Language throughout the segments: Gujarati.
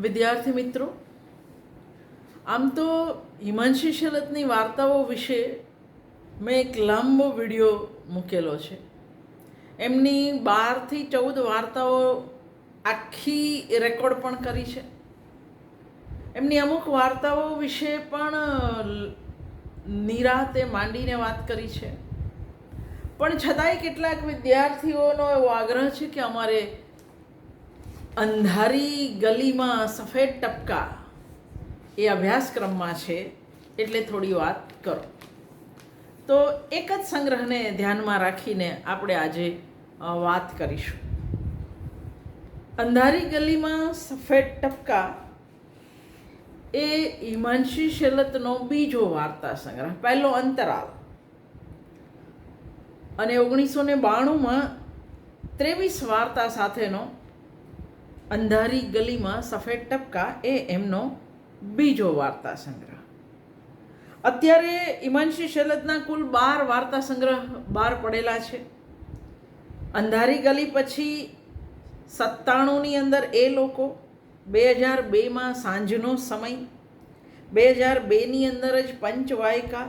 વિદ્યાર્થી મિત્રો, આમ તો હિમાંશી શરતની વાર્તાઓ વિશે મેં એક લાંબો વીડિયો મૂકેલો છે. એમની બારથી ચૌદ વાર્તાઓ આખી રેકોર્ડ પણ કરી છે. એમની અમુક વાર્તાઓ વિશે પણ નિરાતે માંડીને વાત કરી છે. પણ છતાંય કેટલાક વિદ્યાર્થીઓનો એવો આગ્રહ છે કે અમારે અંધારી ગલીમાં સફેદ ટપકા એ અભ્યાસક્રમમાં છે, એટલે થોડી વાત કરો. તો એક જ સંગ્રહને ધ્યાનમાં રાખીને આપણે આજે વાત કરીશું. અંધારી ગલીમાં સફેદ ટપકા એ હિમાંશી શેલતનો બીજો વાર્તા સંગ્રહ, પહેલો અંતરાલ. અને ઓગણીસો ને બાણુંમાં ત્રેવીસ વાર્તા સાથેનો અંધારી ગલીમાં સફેદ ટપકા એ એમનો બીજો વાર્તા સંગ્રહ અત્યારે હિમાંશી શેલદના કુલ બાર વાર્તા સંગ્રહ બહાર પડેલા છે. અંધારી ગલી પછી સત્તાણુંની અંદર એ લોકો, બે હજાર બેમાં સાંજનો સમય, બે હજાર બેની અંદર જ પંચવાયકા,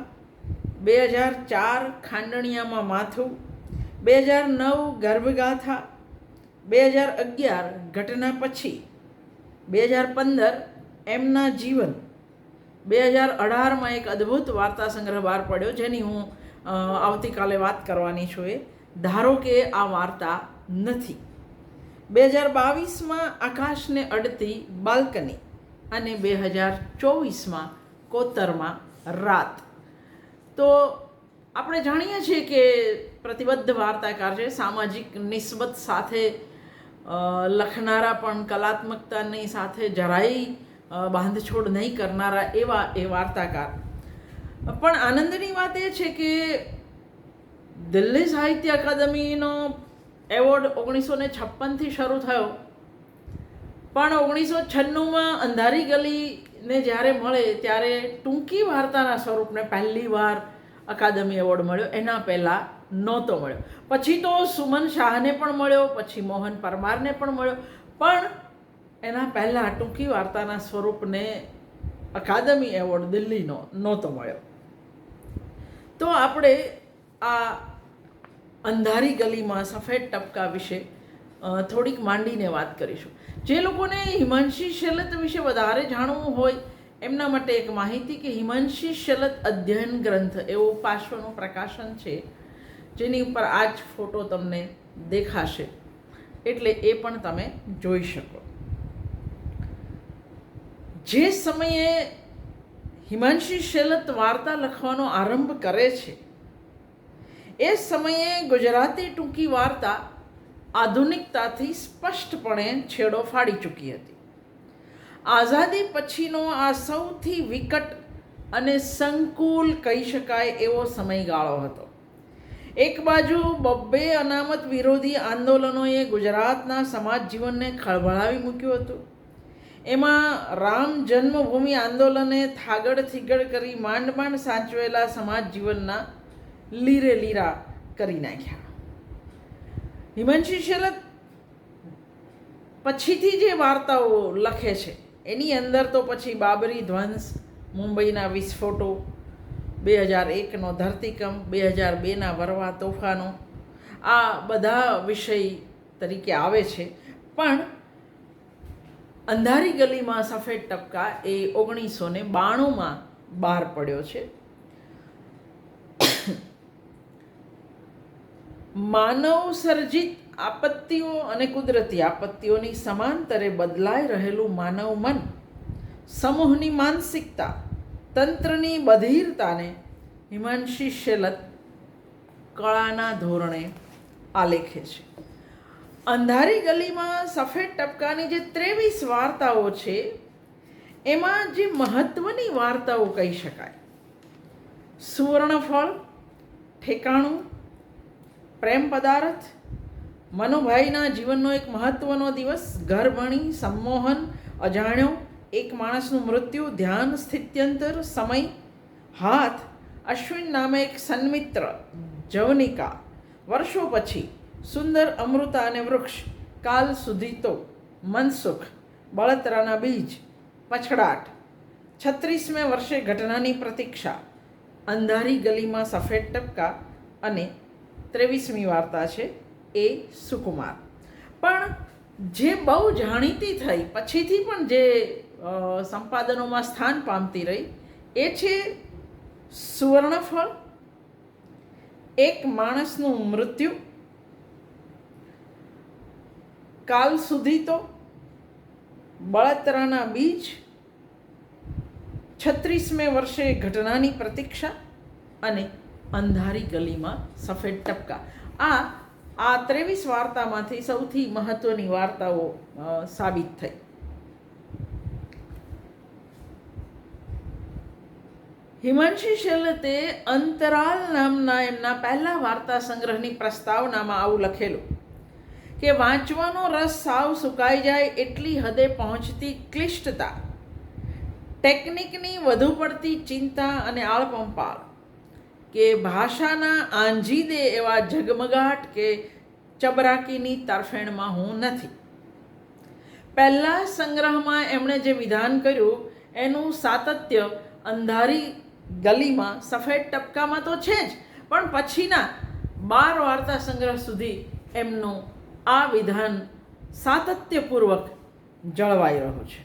બે હજાર ચાર ખાંડણિયામાં માથું, બે હજાર નવ ગર્ભગાથા બે હજાર અગિયાર ઘટના પછી, બે હજાર પંદર એમના જીવન, બે હજાર અઢારમાં એક અદ્ભુત વાર્તા સંગ્રહ બહાર પડ્યો, જેની હું આવતીકાલે વાત કરવાની છું એ. ધારો કે આ વાર્તા નથી. બે હજાર બાવીસમાં આકાશને અડતી બાલ્કની અને બે હજાર ચોવીસમાં કોતરમાં રાત. તો આપણે જાણીએ છીએ કે પ્રતિબદ્ધ વાર્તાકાર છે, સામાજિક નિસ્બત સાથે લખનારા પણ કલાત્મકતાની સાથે જરાય બાંધછોડ નહીં કરનારા એવા એ વાર્તાકાર. પણ આનંદની વાત એ છે કે દિલ્હી સાહિત્ય અકાદમીનો એવોર્ડ ઓગણીસો ને છપ્પનથી શરૂ થયો. પણ ઓગણીસો છન્નુંમાં અંધારી ગલીને જ્યારે મળે ત્યારે ટૂંકી વાર્તાના સ્વરૂપને પહેલી વાર અકાદમી એવોર્ડ મળ્યો. એના પહેલાં નહોતો મળ્યો. પછી તો સુમન શાહને પણ મળ્યો, પછી મોહન પરમારને પણ મળ્યો. પણ એના પહેલાં ટૂંકી વાર્તાના સ્વરૂપને અકાદમી એવોર્ડ દિલ્હીનો નહોતો મળ્યો. તો આપણે આ અંધારી ગલીમાં સફેદ ટપકા વિશે થોડીક માંડીને વાત કરીશું. જે લોકોને હિમાંશી શેલત વિશે વધારે જાણવું હોય, એમના માટે એક માહિતી કે હિમાંશી શેલત અધ્યયન ગ્રંથ, એવો પાર્શ્વનું પ્રકાશન છે. જેની ઉપર આ જ ફોટો તમને દેખાશે. એટલે એ પણ તમે જોઈ શકો. જે સમયે હિમાંશી શેલત વાર્તા લખવાનો આરંભ કરે છે, એ સમયે ગુજરાતી ટૂંકી વાર્તા આધુનિકતાથી સ્પષ્ટપણે છેડો ફાડી ચૂકી હતી. આઝાદી પછીનો આ સૌથી વિકટ અને સંકુલ કહી શકાય એવો સમયગાળો હતો. એક બાજુ બબ્બે અનામત વિરોધી આંદોલનોએ ગુજરાતના સમાજ જીવનને ખળભળાવી મૂક્યું હતું. એમાં રામ જન્મભૂમિ આંદોલને થાગડ થીગડ કરી માંડ માંડ સાચવેલા સમાજ જીવનના લીરે લીરા કરી નાખ્યા. હિમાંશી શરત પછીથી જે વાર્તાઓ લખે છે, એની અંદર તો પછી બાબરી ધ્વંસ, મુંબઈના વિસ્ફોટો બે હજાર એકનો ધરતીકંપ, બે હજાર બેના વરવા તોફાનો, આ બધા વિષય તરીકે આવે છે. પણ અંધારી ગલીમાં સફેદ ટપકા એ ઓગણીસો ને બાણુંમાં બહાર પડ્યો છે. માનવ સર્જિત આપત્તિઓ અને કુદરતી આપત્તિઓની સમાંતરે બદલાઈ રહેલું માનવ મન, સમૂહની માનસિકતા તંત્રની બધીરતાને હિમાંશી શેલત કળાના ધોરણે આલેખે છે. અંધારી ગલીમાં સફેદ ટપકાની જે ત્રેવીસ વાર્તાઓ છે, એમાં જે મહત્વની વાર્તાઓ કહી શકાય. સુવર્ણફળ, ઠેકાણું, પ્રેમ પદાર્થ, મનુભાઈના જીવનનો એક મહત્વનો દિવસ ઘરભણી સંમોહન, અજાણ્યો એક માણસનું મૃત્યુ, ધ્યાન, સ્થિત્યંતર, સમય, હાથ, અશ્વિન નામે એક સન્મિત્ર, જવનિકા. વર્ષો પછી સુંદર અમૃતા અને વૃક્ષ, કાલ સુધી તો મનસુખ, બળતરાના બીજ પછડાટ છત્રીસમે વર્ષે ઘટનાની પ્રતીક્ષા. અંધારી ગલીમાં સફેદ ટપકા અને ત્રેવીસમી વાર્તા છે એ સુકુમાર. પણ જે બહુ જાણીતી થઈ, પછીથી પણ જે સંપાદનોમાં સ્થાન પામતી રહી. એ છે સુવર્ણફળ. એક માણસનું મૃત્યુ. કાલ સુધી તો બળતરાના બીજ. છત્રીસમે વર્ષે ઘટનાની પ્રતીક્ષા અને અંધારી ગલીમાં સફેદ ટપકા. આ આ ત્રેવીસ વાર્તામાંથી સૌથી મહત્ત્વની વાર્તાઓ સાબિત થઈ. હિમાંશી શેલતે અંતરાલ નામના એમના પહેલા વાર્તા સંગ્રહની પ્રસ્તાવનામાં આવું લખેલું. કે વાંચવાનો રસ સાવ સુકાઈ જાય એટલી હદે પહોંચતી ક્લિષ્ટતા. ટેકનિકની વધુ પડતી ચિંતા અને આળપંપાળ. કે ભાષાના આંજી દે એવા ઝગમગાટ કે ચબરાકીની તરફેણમાં હું નથી. પહેલા સંગ્રહમાં એમણે જે વિધાન કર્યું, એનું સાતત્ય અંધારી ગલીમાં સફેદ ટપકામાં તો છે જ, પણ પછીના બાર વાર્તા સંગ્રહ સુધી એમનું આ વિધાન સાતત્યપૂર્વક જળવાઈ રહ્યું છે.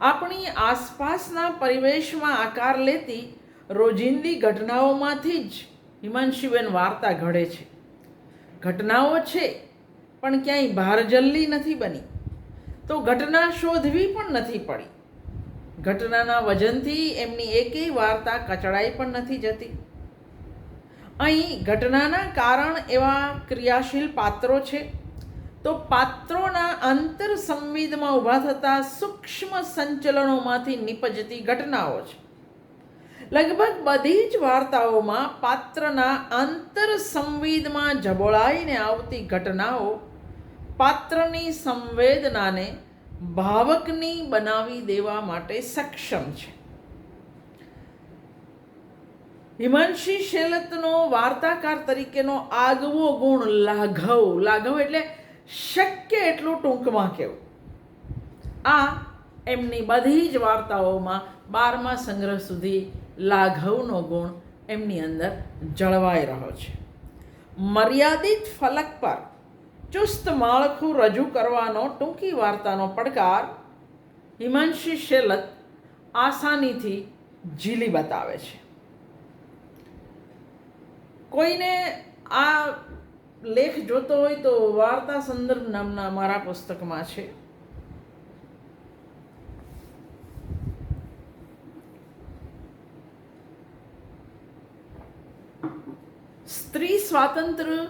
આપણી આસપાસના પરિવેશમાં આકાર લેતી રોજિંદી ઘટનાઓમાંથી જ હિમાંશુબેન વાર્તા ઘડે છે. ઘટનાઓ છે, પણ ક્યાંય ભારજલ્લી નથી બની. તો ઘટના શોધવી પણ નથી પડી. ઘટનાના વજનથી એમની એકેય વાર્તા કચડાઈ પણ નથી જતી. અહીં ઘટનાના કારણ એવા ક્રિયાશીલ પાત્રો છે. તો પાત્રોના આંતર સંવેદમાં ઊભા થતા સૂક્ષ્મ સંચલનોમાંથી નિપજતી ઘટનાઓ છે. લગભગ બધી જ વાર્તાઓમાં પાત્રના આંતર સંવેદમાં જબોળાઈને આવતી ઘટનાઓ પાત્રની સંવેદનાને ભાવકની બનાવી દેવા માટે સક્ષમ છે. હિમાંશી શેલતનો વાર્તાકાર તરીકેનો આગવો ગુણ લાઘવ લાઘવ એટલે શક્ય એટલું ટૂંકમાં કહેવું આ એમની બધી જ વાર્તાઓમાં બારમા સંગ્રહ સુધી લાઘવનો ગુણ એમની અંદર જળવાઈ રહ્યો છે. મર્યાદિત ફલક પર ચુસ્ત માળખું રજૂ કરવાનો ટૂંકી વાર્તાનો પડકાર હિમાંશી શેલત આસાનીથી ઝીલી બતાવે છે. કોઈને આ લેખ જોતો હોય તો વાર્તા સંદર્ભ નામના મારા પુસ્તકમાં છે. સ્ત્રી સ્વાતંત્ર્ય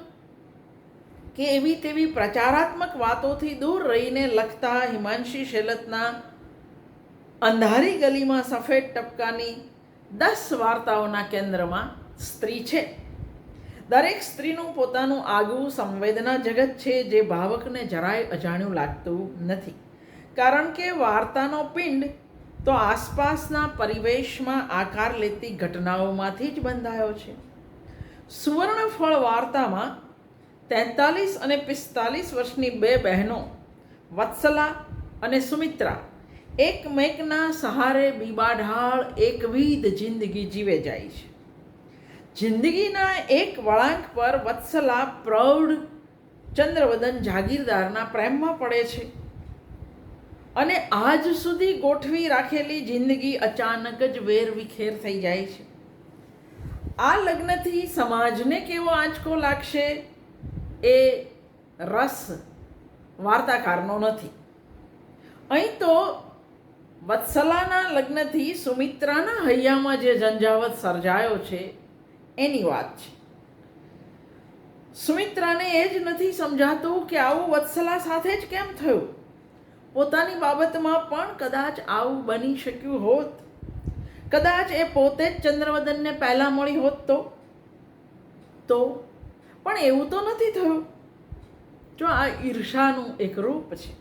કે એવી તેવી પ્રચારાત્મક વાતોથી દૂર રહીને લખતા હિમાંશી શેલતના અંધારી ગલીમાં સફેદ ટપકાની દસ વાર્તાઓના કેન્દ્રમાં સ્ત્રી છે. દરેક સ્ત્રીનું પોતાનું આગવું સંવેદના જગત છે જે ભાવકને જરાય અજાણ્યું લાગતું નથી. કારણ કે વાર્તાનો પિંડ તો આસપાસના પરિવેશમાં આકાર લેતી ઘટનાઓમાંથી જ બંધાયો છે. સુવર્ણફળ વાર્તામાં તેતાલીસ અને પિસ્તાલીસ વર્ષની બે બહેનો, વત્સલા અને સુમિત્રા, એકમેકના સહારે બીબાઢાળ એકવિધ જિંદગી જીવે જાય છે. જિંદગીના એક વળાંક પર વત્સલા પ્રૌઢ ચંદ્રવદન જાગીરદારના પ્રેમમાં પડે છે અને આજ સુધી ગોઠવી રાખેલી જિંદગી અચાનક જ વેરવિખેર થઈ જાય છે. આ લગ્નથી સમાજને કેવો આંચકો લાગશે? એ રસ વાર્તાકારનો નથી. અહીં તો વત્સલાના લગ્નથી સુમિત્રાના હૈયામાં જે ઝંઝાવત સર્જાયો છે, એની વાત છે. સુમિત્રાને એ જ નથી સમજાતું કે આવું વત્સલા સાથે જ કેમ થયું? પોતાની બાબતમાં પણ કદાચ આવું બની શક્યું હોત. કદાચ એ પોતે જ ચંદ્રવદનને પહેલાં મળી હોત તો? તો પણ એવું તો નથી થયું. જો આ ઈર્ષાનું એક રૂપ છે.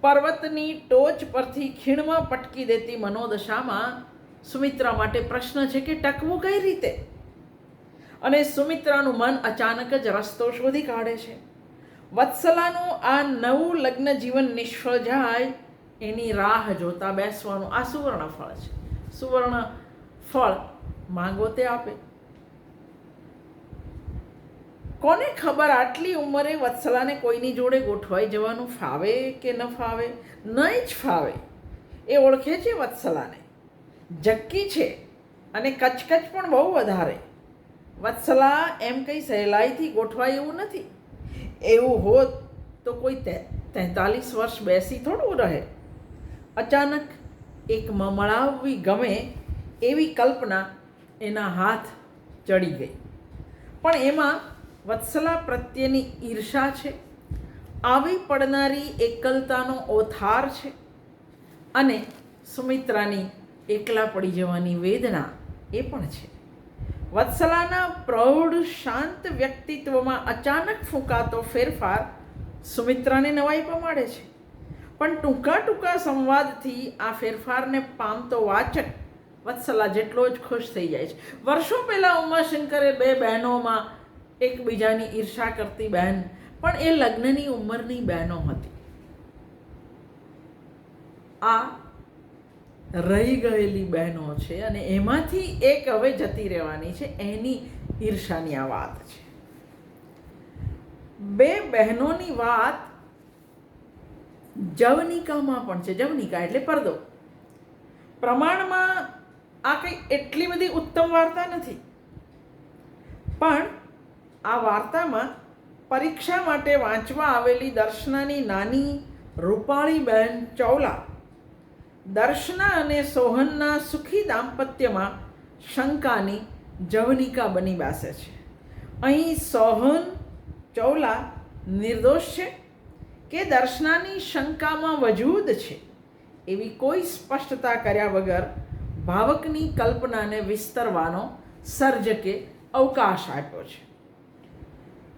પર્વતની ટોચ પરથી ખીણમાં પટકી દેતી મનોદશામાં સુમિત્રા માટે પ્રશ્ન છે કે ટકવું કઈ રીતે? અને સુમિત્રાનું મન અચાનક જ રસ્તો શોધી કાઢે છે. વત્સલાનું આ નવું લગ્ન જીવન નિષ્ફળ જાય એની રાહ જોતા બેસવાનું આ સુવર્ણ ફળ છે. સુવર્ણ ફળ માંગો તે આપે. કોને ખબર આટલી ઉંમરે વત્સલાને કોઈની જોડે ગોઠવાઈ જવાનું ફાવે કે ન ફાવે? નહીં જ ફાવે. એ ઓળખે છે વત્સલાને. જક્કી છે અને કચકચ પણ બહુ વધારે. વત્સલા એમ કંઈ સહેલાઈથી ગોઠવાય એવું નથી. એવું હોત તો કોઈ તેતાલીસ વર્ષ બેસી થોડું રહે. અચાનક એક મમળાવવી ગમે એવી કલ્પના એના હાથ ચડી ગઈ. પણ એમાં વત્સલા પ્રત્યેની ઈર્ષા છે. આવી પડનારી એકલતાનો ઓથાર છે. અને સુમિત્રાની એકલા પડી જવાની વેદના એ પણ છે. વત્સલાના પ્રૌઢ શાંત વ્યક્તિત્વમાં અચાનક ફૂંકાતો ફેરફાર સુમિત્રાને નવાઈ પમાડે છે. પણ ટૂંકા ટૂંકા સંવાદથી આ ફેરફારને પામતો વાચક વત્સલા જેટલો જ ખુશ થઈ જાય છે. વર્ષો પહેલાં ઉમાશંકરે બે બહેનોમાં એકબીજાની ઈર્ષા કરતી બહેન, પણ એ લગ્નની ઉંમરની બહેનો હતી. આ રહી ગયેલી બહેનો છે અને એમાંથી એક હવે જતી રહેવાની છે, એની ઈર્ષાની આ વાત છે. બે બહેનોની વાત જવનિકામાં પણ છે, જવનિકા એટલે પરદો. પ્રમાણમાં આ કંઈ એટલી બધી ઉત્તમ વાર્તા નથી. પણ આ વાર્તામાં પરીક્ષા માટે વાંચવા આવેલી દર્શનાની નાની રૂપાળી બહેન ચૌલા દર્શના અને સોહનના સુખી દાંપત્યમાં શંકાની જવનિકા બની બેસે છે. અહીં સોહન ચૌલા નિર્દોષ છે કે દર્શનાની શંકામાં વજૂદ છે એવી કોઈ સ્પષ્ટતા કર્યા વગર ભાવકની કલ્પનાને વિસ્તરવાનો સર્જકે અવકાશ આપ્યો છે.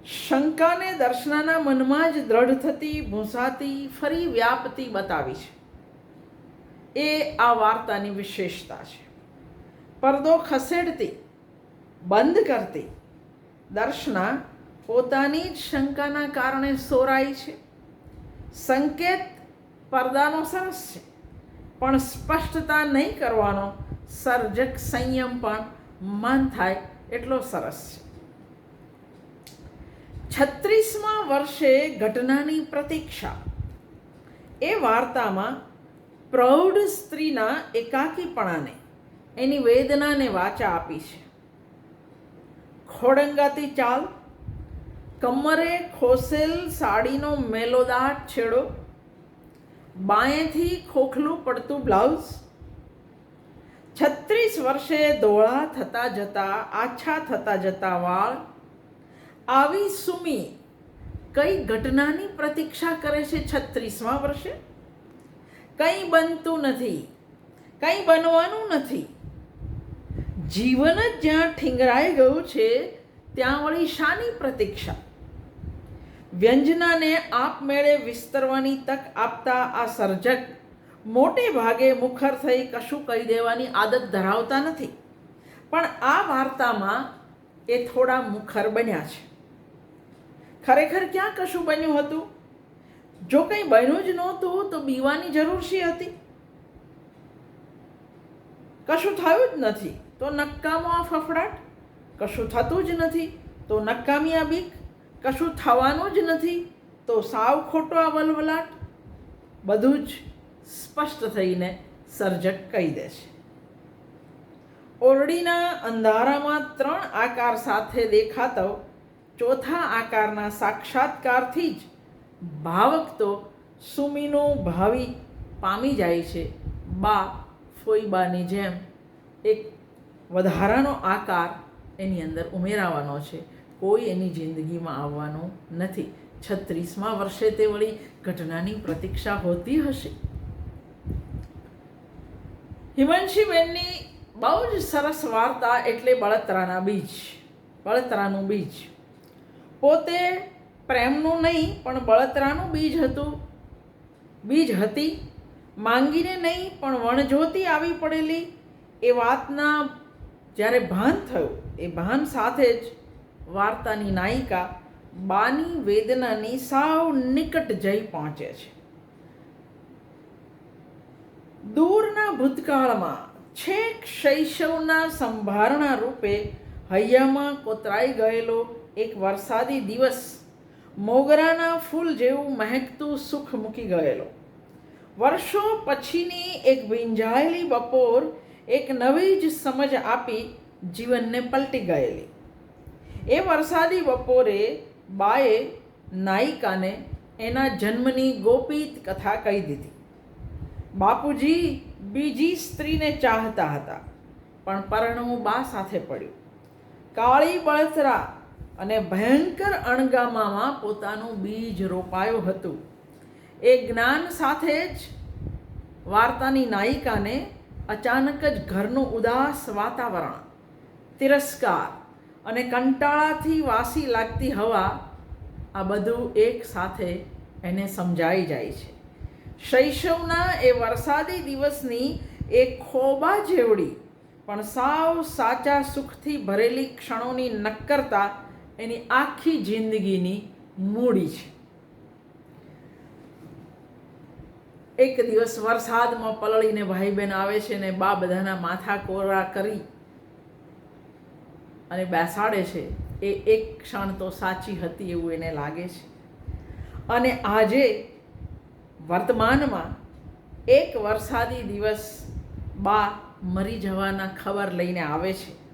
શંકાને દર્શનાના મનમાં જ દ્રઢ થતી, ભૂંસાતી, ફરી વ્યાપતી બતાવી છે. એ આ વાર્તાની વિશેષતા છે. પડદો ખસેડતી, બંધ કરતી, દર્શના પોતાની જ શંકાના કારણે સોરાય છે. સંકેત પડદાનો સરસ છે, પણ સ્પષ્ટતા નહીં કરવાનો સર્જક સંયમ પણ મન થાય એટલો સરસ છે. છત્રીસમાં વર્ષે ઘટનાની પ્રતીક્ષા. એ વાર્તામાં પ્રૌઢ સ્ત્રીના એકાકીપણાને, એની વેદનાને વાચા આપી છે. ખોડંગાતી ચાલ, કમરે ખોસેલ સાડીનો મેલોદાટ છેડો બાએથી ખોખલું પડતું બ્લાઉઝ. છત્રીસ વર્ષે ધોળા થતા જતા, આછા થતા જતા વાળ આવી સુમી કઈ ઘટનાની પ્રતીક્ષા કરે છે છત્રીસમાં વર્ષે? કંઈ બનતું નથી, કંઈ બનવાનું નથી. જીવન જ જ્યાં ઠીંગરાઈ ગયું છે, ત્યાં વળી શાની પ્રતીક્ષા? વ્યંજનાને આપમેળે વિસ્તરવાની તક આપતા આ સર્જક મોટે ભાગે મુખર થઈ કશું કહી દેવાની આદત ધરાવતા નથી. પણ આ વાર્તામાં એ થોડા મુખર બન્યા છે. ખરેખર ક્યાં કશું બન્યું હતું? જો કંઈ બન્યું જ નહોતું, તો બીવાની જરૂર શી હતી? કશું થયું જ નથી, તો નક્કામો આ ફફડાટ? કશું થતું જ નથી, તો નક્કામી આ બીક? કશું થવાનું જ નથી, તો સાવ ખોટો આ વલવલાટ? બધું જ સ્પષ્ટ થઈને સર્જક કહી દે છે. ઓરડીના અંધારામાં ત્રણ આકાર સાથે દેખાતો ચોથા આકારના સાક્ષાત્કારથી જ ભાવક તો સુમીનો ભાવિ પામી જાય છે. બા ફોઈબાની જેમ એક વધારાનો આકાર એની અંદર ઉમેરાવાનો છે. કોઈ એની જિંદગીમાં આવવાનું નથી. છત્રીસમાં વર્ષે તે વળી ઘટનાની પ્રતીક્ષા હોતી હશે. હિમાંશીબેનની બહુ જ સરસ વાર્તા એટલે બળતરાના બીજ, બળતરાનું બીજ. પોતે પ્રેમનું નહીં, પણ બળતરાનું બીજ હતું. બીજ હતી. માંગીને નહીં, પણ વણજોતી આવી પડેલી. એ વાતના જ્યારે ભાન થયું, એ ભાન સાથે જ વાર્તાની નાયિકા બાની વેદનાની સાવ નિકટ જઈ પહોંચે છે. દૂરના ભૂતકાળમાં છેક શૈશવના સંભારણા રૂપે હૈયામાં કોતરાઈ ગયેલો એક વરસાદી દિવસ મોગરાના ફૂલ જેવું મહેકતું સુખ મૂકી ગયેલો. વર્ષો પછીની એક વિંજાયેલી બપોર એક નવી જ સમજ આપી જીવનને પલટી ગયેલી. એ વરસાદી બપોરે બાએ નાયિકાને એના જન્મની ગોપિત કથા કહી દીધી. બાપુજી, બીજી સ્ત્રીને ચાહતા હતા, પણ પરણવું બા સાથે પડ્યું. કાળી બળતરા અને ભયંકર અણગામામાં પોતાનું બીજ રોપાયું હતું. એ જ્ઞાન સાથે જ વાર્તાની નાયિકાને અચાનક જ ઘરનું ઉદાસ વાતાવરણ, તિરસ્કાર અને કંટાળાથી વાસી લાગતી હવા આ બધું એક સાથે એને સમજાઈ જાય છે. શૈશવના એ વરસાદી દિવસની એ ખોબા જેવડી પણ સાવ સાચા સુખથી ભરેલી ક્ષણોની નક્કરતા એની આખી જિંદગીની મૂડી છે. એક દિવસ વરસાદમાં પલળીને ભાઈ બહેન આવે છે ને બા બધાના માથા કોરા કરી અને બેસાડે છે. એ એક ક્ષણ તો સાચી હતી એવું એને લાગે છે. અને આજે વર્તમાનમાં એક વરસાદી દિવસ બા મરી જવાના ખબર લઈને આવે છે.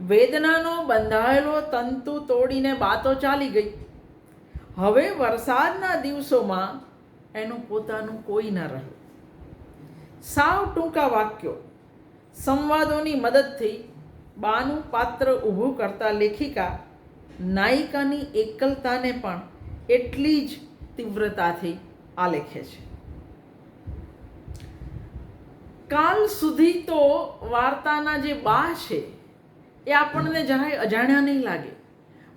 વેદનાનો બંધાયેલો તંતુ તોડીને બાતો ચાલી ગઈ. હવે વરસાદના દિવસોમાં એનું પોતાનું કોઈ ન રહ્યું સાવ ટૂંકા વાક્યો. સંવાદોની મદદથી બાનું પાત્ર ઊભું કરતા લેખિકા નાયિકાની એકલતાને પણ એટલી જ તીવ્રતાથી આલેખે છે. કાલ સુધી તો વાર્તાના જે બા છે એ આપણને જરાય અજાણ્યા નહીં લાગે.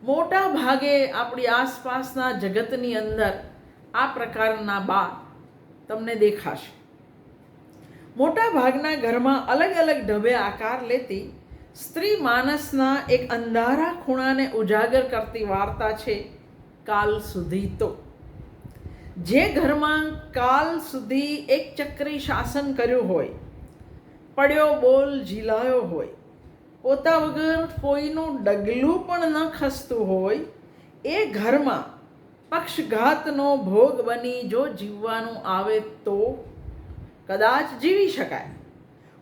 મોટા ભાગે આપણી આસપાસના જગતની અંદર આ પ્રકારના બા તમને દેખાશે. મોટા ભાગના ઘરમાં અલગ અલગ ઢબે આકાર લેતી સ્ત્રી માનસના એક અંધારા ખૂણાને ઉજાગર કરતી વાર્તા છે કાલ સુધી તો. જે ઘરમાં કાલ સુધી એક ચક્રી શાસન કર્યું હોય, પડ્યો બોલ ઝીલાયો હોય પોતા વગર કોઈનું ડગલું પણ ન ખસતું હોય, એ ઘરમાં પક્ષઘાતનો ભોગ બની જો જીવવાનું આવે તો કદાચ જીવી શકાય.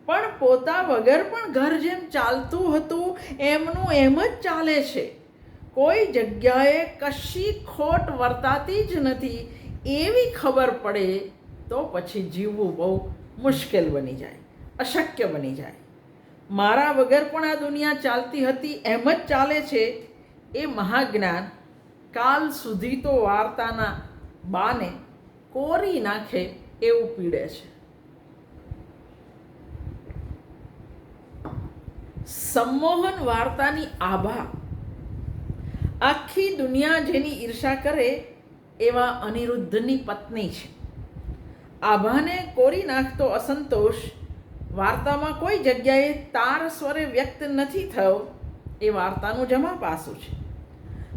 પણ પોતા વગર પણ ઘર જેમ ચાલતું હતું, એમનું એમ જ ચાલે છે. કોઈ જગ્યાએ કશી ખોટ વર્તાતી જ નથી, એવી ખબર પડે તો પછી જીવવું બહુ મુશ્કેલ બની જાય, અશક્ય બની જાય. મારા વગર પણ આ દુનિયા ચાલતી હતી એમ જ ચાલે છે એ મહાજ્ઞાન કાલ સુધી તો વાર્તાના બાને કોરી નાખે એવું પીડે છે. સંમોહન વાર્તાની આભા આખી દુનિયા જેની ઈર્ષા કરે એવા અનિરુદ્ધની પત્ની છે. આભાને કોરી નાખતો અસંતોષ વાર્તામાં કોઈ જગ્યાએ તાર સ્વરે વ્યક્ત નથી થયો, એ વાર્તાનું જમા પાસું છે.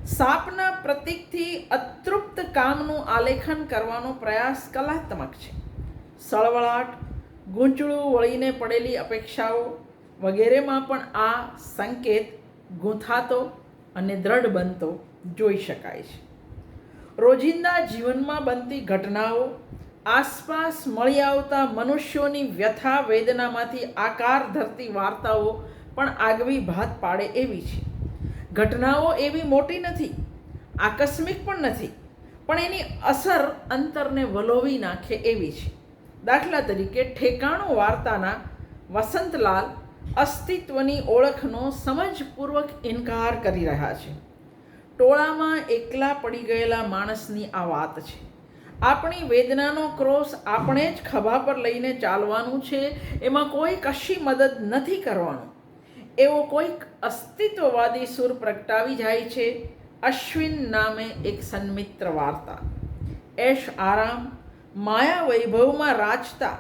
સાપના પ્રતીકથી અતૃપ્ત કામનું આલેખન કરવાનો પ્રયાસ કલાત્મક છે. સળવળાટ, ગૂંચળું વળીને પડેલી અપેક્ષાઓ વગેરેમાં પણ આ સંકેત ગૂંથાતો અને દ્રઢ બનતો જોઈ શકાય છે. રોજિંદા જીવનમાં બનતી ઘટનાઓ આસપાસ મળી આવતા મનુષ્યોની વ્યથા વેદનામાંથી આકાર ધરતી વાર્તાઓ પણ આગવી ભાત પાડે એવી છે. ઘટનાઓ એવી મોટી નથી, આકસ્મિક પણ નથી, પણ એની અસર અંતરને વલોવી નાખે એવી છે. દાખલા તરીકે ઠેકાણું વાર્તાના વસંતલાલ અસ્તિત્વની ઓળખનો સમજપૂર્વક ઇનકાર કરી રહ્યા છે. ટોળામાં એકલા પડી ગયેલા માણસની આ વાત છે. આપણી વેદનાનો ક્રોસ આપણે જ ખભા પર લઈને ચાલવાનું છે, એમાં કોઈ કશી મદદ નથી કરવાનું. એવો કોઈક અસ્તિત્વવાદી સુર પ્રગટાવી જાય છે, અશ્વિન નામે એક સન્મિત્ર વાર્તા. એશ આરામ, માયા વૈભવમાં રાચતા,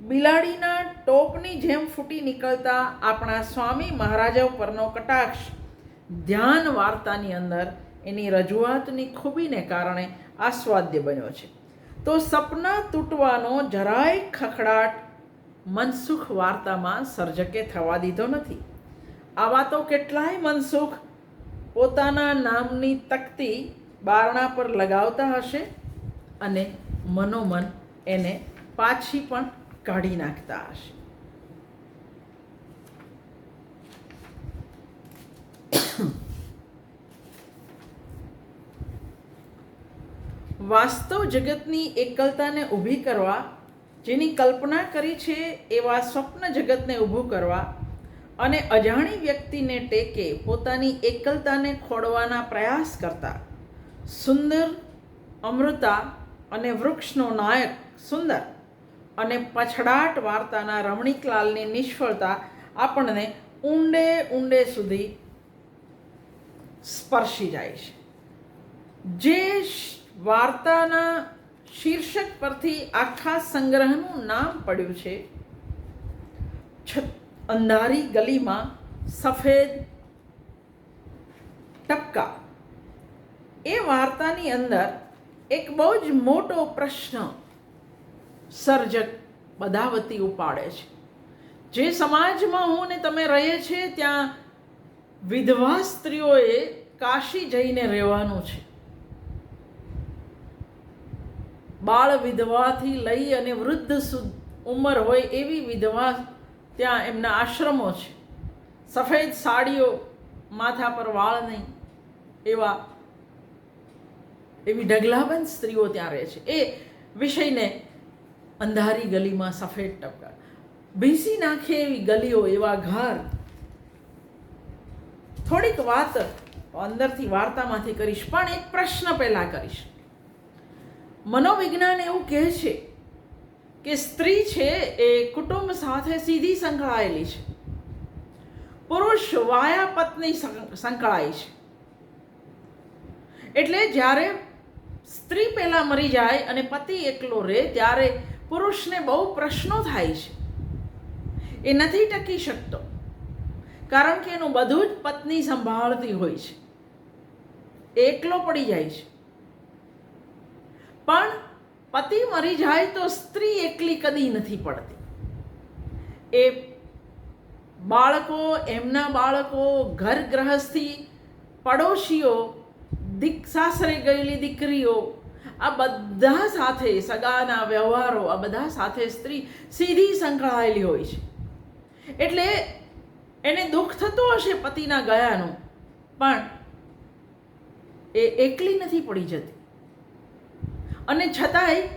બિલાડીના ટોપની જેમ ફૂટી નીકળતા આપણા સ્વામી મહારાજા પરનો કટાક્ષ. ધ્યાન વાર્તાની અંદર એની રજૂઆતની ખૂબીને કારણે આસ્વાદ્ય બન્યો છે. તો સપના તૂટવાનો જરાય ખખડાટ, મનસુખ વાર્તામાં સર્જકે થવા દીધો નથી. આવા તો કેટલાય મનસુખ પોતાના નામની તકતી બારણા પર લગાવતા હશે અને મનોમન એને પાછી પણ કાઢી નાખતા હશે. વાસ્તવ જગતની એકલતાને ઊભી કરવા, જેની કલ્પના કરી છે એવા સ્વપ્ન જગતને ઊભું કરવા અને અજાણી વ્યક્તિને ટેકે પોતાની એકલતાને ખોડવાના પ્રયાસ કરતા. સુંદર, અમૃતા અને વૃક્ષનો નાયક સુંદર અને પછડાટ વાર્તાના રમણીકલાલની નિષ્ફળતા આપણને ઊંડે ઊંડે સુધી સ્પર્શી જાય છે. જે વાર્તાના શીર્ષક પરથી આખા સંગ્રહનું નામ પડ્યું છે. છ અંધારી ગલીમાં સફેદ ટપકા. એ વાર્તાની અંદર એક બહુ જ મોટો પ્રશ્ન સર્જક બધાવતી ઉપાડે છે. જે સમાજમાં હું ને તમે રહીએ છીએ ત્યાં વિધવા સ્ત્રીઓએ કાશી જઈને રહેવાનું છે. બાળ વિધવાથી લઈ અને વૃદ્ધ ઉંમર હોય એવી વિધવા ત્યાં એમના આશ્રમો છે. સફેદ સાડીઓ માથા પર વાળ નહીં, એવા એવી ઢગલાબંધ સ્ત્રીઓ ત્યાં રહે છે. એ વિષયને અંધારી ગલીમાં સફેદ ટપકા. ભીસી નાખે એવી ગલીઓ, એવા ઘર. થોડીક વાત અંદરથી વાર્તામાંથી કરીશ, પણ એક પ્રશ્ન પહેલાં કરીશ. મનોવિજ્ઞાન એવું કહે છે કે સ્ત્રી છે એ કુટુંબ સાથે સીધી સંકળાયેલી છે. પુરુષ વાયા પત્ની સંકળાય છે. એટલે જ્યારે સ્ત્રી પહેલાં મરી જાય અને પતિ એકલો રહે, ત્યારે પુરુષને બહુ પ્રશ્નો થાય છે. એ નથી ટકી શકતો, કારણ કે એનું બધું જ પત્ની સંભાળતી હોય છે. એકલો પડી જાય છે. પણ પતિ મરી જાય તો સ્ત્રી એકલી કદી નથી પડતી. એ બાળકો, એમના બાળકો, ઘર ગ્રહસ્થી પડોશીઓ દીક સાસરે ગયેલી દીકરીઓ, આ બધા સાથે સગાના વ્યવહારો, આ બધા સાથે સ્ત્રી સીધી સંકળાયેલી હોય છે. એટલે એને દુઃખ થતું હશે પતિના ગયાનું, પણ એ એકલી નથી પડી જતી. અને છતાંય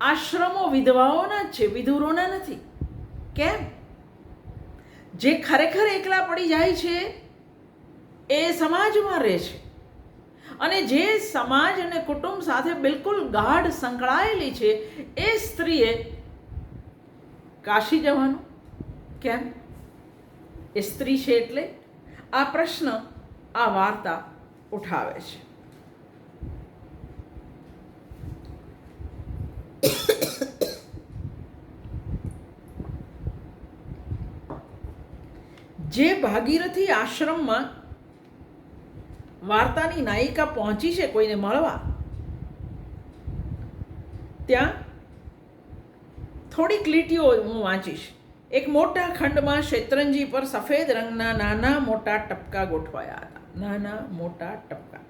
આશ્રમો વિધવાઓના જ છે, વિધુરોના નથી. કેમ? જે ખરેખર એકલા પડી જાય છે, એ સમાજમાં રહે છે. અને જે સમાજ અને કુટુંબ સાથે બિલકુલ ગાઢ સંકળાયેલી છે, એ સ્ત્રીએ કાશી જવાનું. કેમ? એ સ્ત્રી છે એટલે આ પ્રશ્ન, આ વાર્તા ઉઠાવે છે. જે ભાગીરથી આશ્રમમાં વાર્તાની નાયિકા પહોંચી છે કોઈને મળવા, ત્યાં થોડીક લીટીઓ હું વાંચીશ. એક મોટા ખંડમાં શેત્રંજી પર સફેદ રંગના નાના મોટા ટપકા ગોઠવાયા હતા. નાના મોટા ટપકા.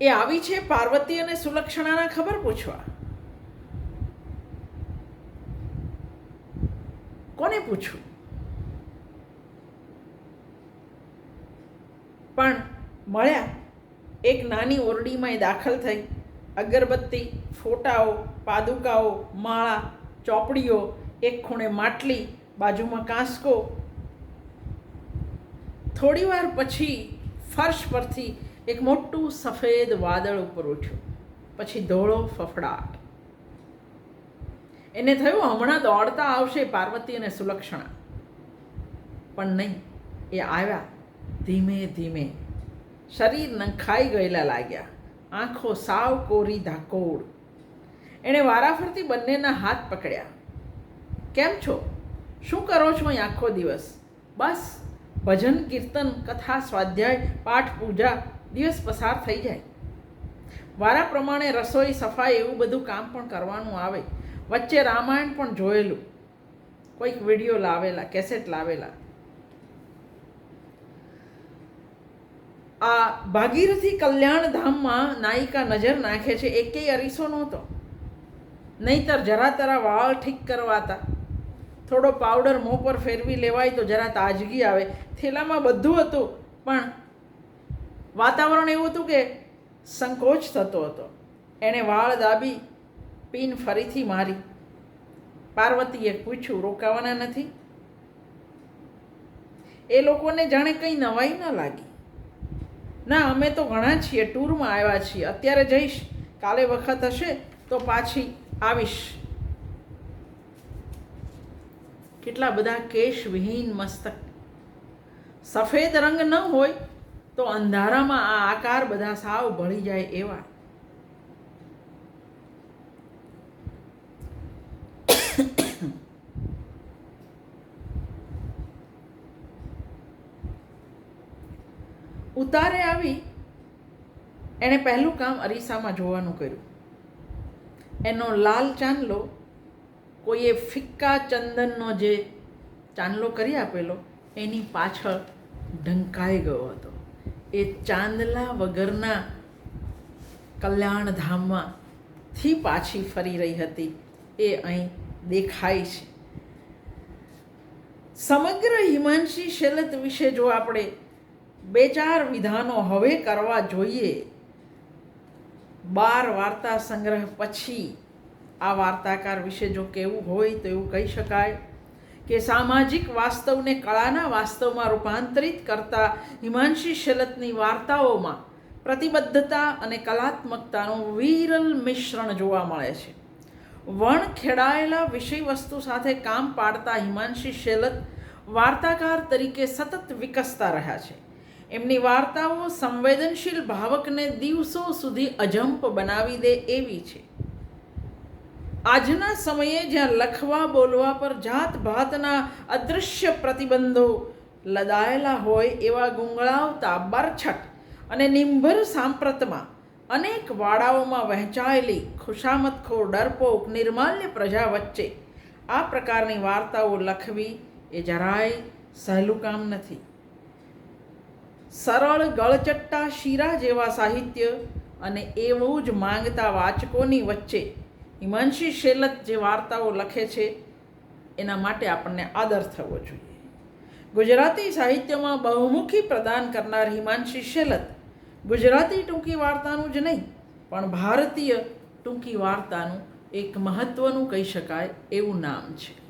એ આવી છે પાર્વતી અને સુલક્ષણાના ખબર પૂછવા. કોને પૂછવું પણ મળ્યા. એક નાની ઓરડીમાં એ દાખલ થઈ. અગરબત્તી, ફોટાઓ, પાદુકાઓ, માળા, ચોપડીઓ, એક ખૂણે માટલી, બાજુમાં કાંસકો. થોડી વાર પછી ફર્શ પરથી એક મોટું સફેદ વાદળ ઉપર ઉઠ્યું. પછી ધોળો ફફડાટ. એને થયું હમણાં દોડતા આવશે પાર્વતી અને સુલક્ષણા. પણ નહીં, એ આવ્યા. ધીમે ધીમે શરીર નંખાઈ ગયેલા લાગ્યા. આંખો સાવ કોરી ધાકોડ એણે વારાફરતી બંનેના હાથ પકડ્યા. કેમ છો? શું કરો છો અહીં આખો દિવસ? બસ, ભજન, કીર્તન, કથા, સ્વાધ્યાય, પાઠ, પૂજા, દિવસ પસાર થઈ જાય. વારા પ્રમાણે રસોઈ, સફાઈ એવું બધું કામ પણ કરવાનું આવે. વચ્ચે રામાયણ પણ જોયેલું. કોઈક વીડિયો લાવેલા, કેસેટ લાવેલા. આ ભાગીરથી કલ્યાણ ધામમાં નાયિકા નજર નાખે છે. એકેય અરીસો નહોતો. નહીતર જરા તરા વાળ ઠીક કરવાતા. થોડો પાવડર મોં પર ફેરવી લેવાય તો જરા તાજગી આવે. થેલામાં બધું હતું, પણ વાતાવરણ એવું હતું કે સંકોચ થતો હતો. એણે વાળ દાબી, પીન ફરીથી મારી. પાર્વતીએ પૂછ્યું, રોકાવાના નથી? એ લોકોને જાણે કંઈ નવાઈ ન લાગી. ના, અમે તો ઘણા છીએ, ટૂરમાં આવ્યા છીએ. અત્યારે જઈશ, કાલે વખત હશે તો પાછી આવીશ. કેટલા બધા કેશ વિહીન મસ્તક સફેદ રંગ ન હોય તો અંધારામાં આ આકાર બધા સાવ ભળી જાય એવા. ઉતારે આવી, એણે પહેલું કામ અરીસામાં જોવાનું કર્યું. એનો લાલ ચાંદલો કોઈએ ફિક્કા ચંદનનો જે ચાંદલો કરી આપેલો, એની પાછળ ઢંકાઈ ગયો હતો. એ ચાંદલા વગરના કલ્યાણધામમાંથી પાછી ફરી રહી હતી. એ અહીં દેખાય છે. સમગ્ર હિમાંશી શેલત વિશે જો આપણે બે ચાર વિધાનો હવે કરવા જોઈએ. બાર વાર્તા સંગ્રહ પછી આ વાર્તાકાર વિશે જો કેવું હોય તો એવું કહી શકાય કે સામાજિક વાસ્તવને કળાના વાસ્તવમાં રૂપાંતરિત કરતા હિમાંશી શેલતની વાર્તાઓમાં પ્રતિબદ્ધતા અને કલાત્મકતાનું વિરલ મિશ્રણ જોવા મળે છે. વણ ખેડાયેલા વિષય વસ્તુ સાથે કામ પાડતા હિમાંશી શેલત વાર્તાકાર તરીકે સતત વિકસતા રહ્યા છે. એમની વાર્તાઓ સંવેદનશીલ ભાવકને દિવસો સુધી અજંપ બનાવી દે એવી છે. આજના સમયે જ્યાં લખવા, બોલવા પર જાત ભાતના અદૃશ્ય પ્રતિબંધો લદાયેલા હોય એવા ગુંગળાવતા બરછટ અને નિંભર સાંપ્રતમાં અનેક વાડાઓમાં વહેંચાયેલી ખુશામતખોર ડરપોક નિર્માલ્ય પ્રજા વચ્ચે આ પ્રકારની વાર્તાઓ લખવી એ જરાય સહેલું કામ નથી. સરળ ગળચટ્ટા શીરા જેવા સાહિત્ય અને એવું જ માંગતા વાચકોની વચ્ચે હિમાંશી શેલત જે વાર્તાઓ લખે છે, એના માટે આપણને આદર થવો જોઈએ. ગુજરાતી સાહિત્યમાં બહુમુખી પ્રદાન કરનાર હિમાંશી શેલત ગુજરાતી ટૂંકી વાર્તાનું જ નહીં, પણ ભારતીય ટૂંકી વાર્તાનું એક મહત્ત્વનું કહી શકાય એવું નામ છે.